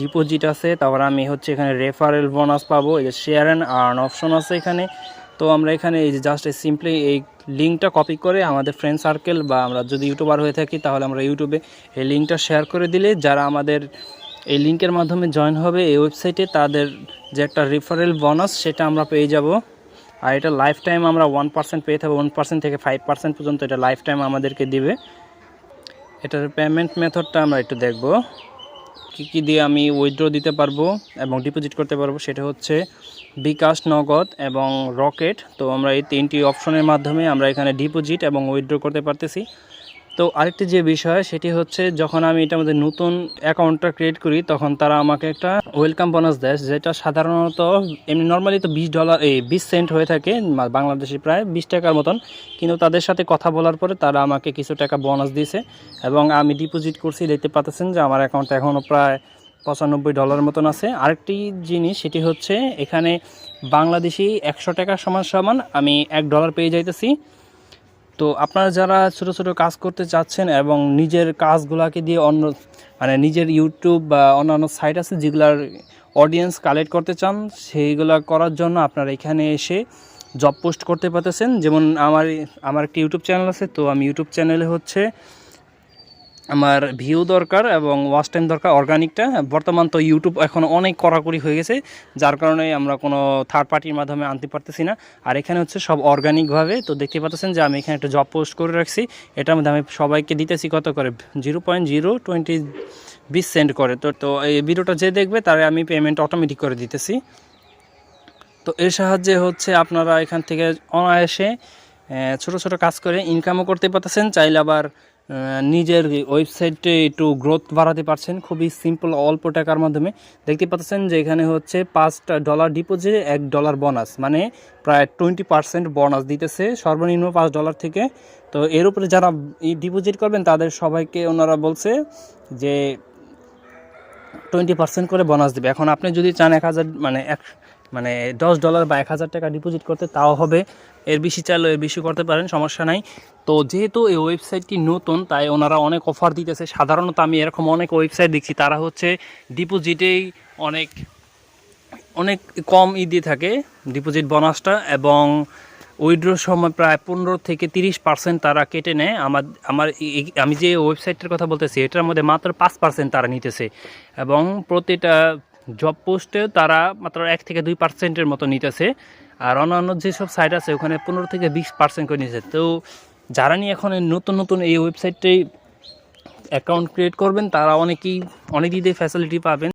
Deposit আছে, তারপর আমি হচ্ছে এখানে রেফারেল বোনাস পাবো, এই যে শেয়ার অ্যান্ড আর্ন অপশন আছে এখানে। তো আমরা এখানে এই যে জাস্ট সিম্পলি এই লিঙ্কটা কপি করে আমাদের ফ্রেন্ড সার্কেল বা আমরা যদি ইউটিউবার হয়ে থাকি, তাহলে আমরা ইউটিউবে এই লিঙ্কটা শেয়ার করে দিলে যারা আমাদের এই লিঙ্কের মাধ্যমে জয়েন হবে এই ওয়েবসাইটে তাদের যে একটা রেফারেল বোনাস সেটা আমরা পেয়ে যাব। আর এটা লাইফ টাইম আমরা ওয়ান পার্সেন্ট পেয়ে থাকব ওয়ান পার্সেন্ট থেকে ফাইভ পার্সেন্ট পর্যন্ত এটা লাইফ টাইম আমাদেরকে দিবে। এটার পেমেন্ট মেথডটা আমরা একটু দেখব। কী কী দিয়ে আমি উইথড্র দিতে পারব এবং ডিপোজিট করতে পারব সেটা হচ্ছে বিকাশ নগদ এবং রকেট। তো আমরা এই তিনটি অপশনের মাধ্যমে আমরা এখানে ডিপোজিট এবং উইথড্র করতে পারতেছি। তো আরেকটি যে বিষয়, সেটি হচ্ছে যখন আমি এটার মধ্যে নতুন অ্যাকাউন্টটা ক্রিয়েট করি, তখন তারা আমাকে একটা ওয়েলকাম বোনাস দেয়, যেটা সাধারণত এমনি নর্মালি তো বিশ ডলার এই বিশ সেন্ট হয়ে থাকে বাংলাদেশি প্রায় বিশ টাকার মতন। কিন্তু তাদের সাথে কথা বলার পরে তারা আমাকে কিছু টাকা বোনাস দিয়েছে এবং আমি ডিপোজিট করছি। দেখতে পাচ্ছেন যে আমার অ্যাকাউন্টে এখনও প্রায় পঁচানব্বই ডলার মতন আছে। আরেকটি জিনিস, সেটি হচ্ছে এখানে বাংলাদেশি একশো টাকা সমান সমান আমি এক ডলার পেয়ে যাইতেছি। তো আপনারা যারা ছোট ছোট কাজ করতে চাচ্ছেন এবং নিজের কাজগুলোকে দিয়ে অন্য মানে নিজের ইউটিউব বা অন্যান্য সাইট আছে যেগুলার অডিয়েন্স কালেক্ট করতে চান, সেইগুলো করার জন্য আপনারা এখানে এসে জব পোস্ট করতে পারতেছেন। যেমন আমার আমার একটি ইউটিউব চ্যানেল আছে, তো আমি ইউটিউব চ্যানেলে হচ্ছে আমার ভিউ দরকার এবং ওয়াচ টাইম দরকার অর্গানিকটা বর্তমান তো ইউটিউব এখন অনেক কড়াকড়ি হয়ে গেছে, যার কারণে আমরা কোনো থার্ড পার্টির মাধ্যমে আনতে পারতেছি না। আর এখানে হচ্ছে সব অর্গানিকভাবে তো দেখতে পাচ্ছেন যে আমি এখানে একটা জব পোস্ট করে রাখছি। এটার মধ্যে আমি সবাইকে দিতেছি কত করে? জিরো পয়েন্ট জিরো টোয়েন্টি বিশ সেন্ট করে। তো তো এই ভিডিওটা যে দেখবে, তারে আমি পেমেন্ট অটোমেটিক করে দিতেছি। তো এর সাহায্যে হচ্ছে আপনারা এখান থেকে অনায়াসে ছোট ছোট কাজ করে ইনকামও করতে পারতেছেন। চাইলে আবার নিজের ওয়েবসাইটে একটু গ্রোথ বাড়াতে পারছেন। খুবই সিম্পল অল্প টাকার মাধ্যমে। দেখতে পাচ্ছেন যে এখানে হচ্ছে পাঁচটা ডলার ডিপোজিট এক ডলার বোনাস মানে প্রায় টোয়েন্টি পার্সেন্ট বোনাস দিতেছে, সর্বনিম্ন পাঁচ ডলার থেকে। তো এর উপরে যারা ডিপোজিট করবেন, তাদের সবাইকে ওনারা বলছে যে টোয়েন্টি পার্সেন্ট করে বোনাস দেবে। এখন আপনি যদি চান এক হাজার মানে এক মানে দশ ডলার বা এক হাজার টাকা ডিপোজিট করতে, তাও হবে। এর বেশি চাইলেও এর বেশি করতে পারেন, সমস্যা নাই। তো যেহেতু এই ওয়েবসাইটটি নতুন, তাই ওনারা অনেক অফার দিতেছে। সাধারণত আমি এরকম অনেক ওয়েবসাইট দেখছি, তারা হচ্ছে ডিপোজিটেই অনেক অনেক কম ই দিয়ে থাকে ডিপোজিট বোনাসটা এবং উইড্রোর সময় প্রায় পনেরো থেকে তিরিশ পার্সেন্ট তারা কেটে নেয়। আমার আমার আমি যে ওয়েবসাইটের কথা বলতেছি, এটার মধ্যে মাত্র পাঁচ পার্সেন্ট তারা নিতেছে। এবং প্রতিটা জব পোস্টে তারা মাত্র এক থেকে দুই পার্সেন্টের মতো নিতেছে। আর অন্যান্য যেসব সাইট আছে, ওখানে পনেরো থেকে বিশ পার্সেন্ট করে নিয়েছে তো যারা নিয়ে এখন নতুন নতুন এই ওয়েবসাইটে অ্যাকাউন্ট ক্রিয়েট করবেন, তারা অনেকেই, অনেক দিদি ফ্যাসিলিটি পাবেন।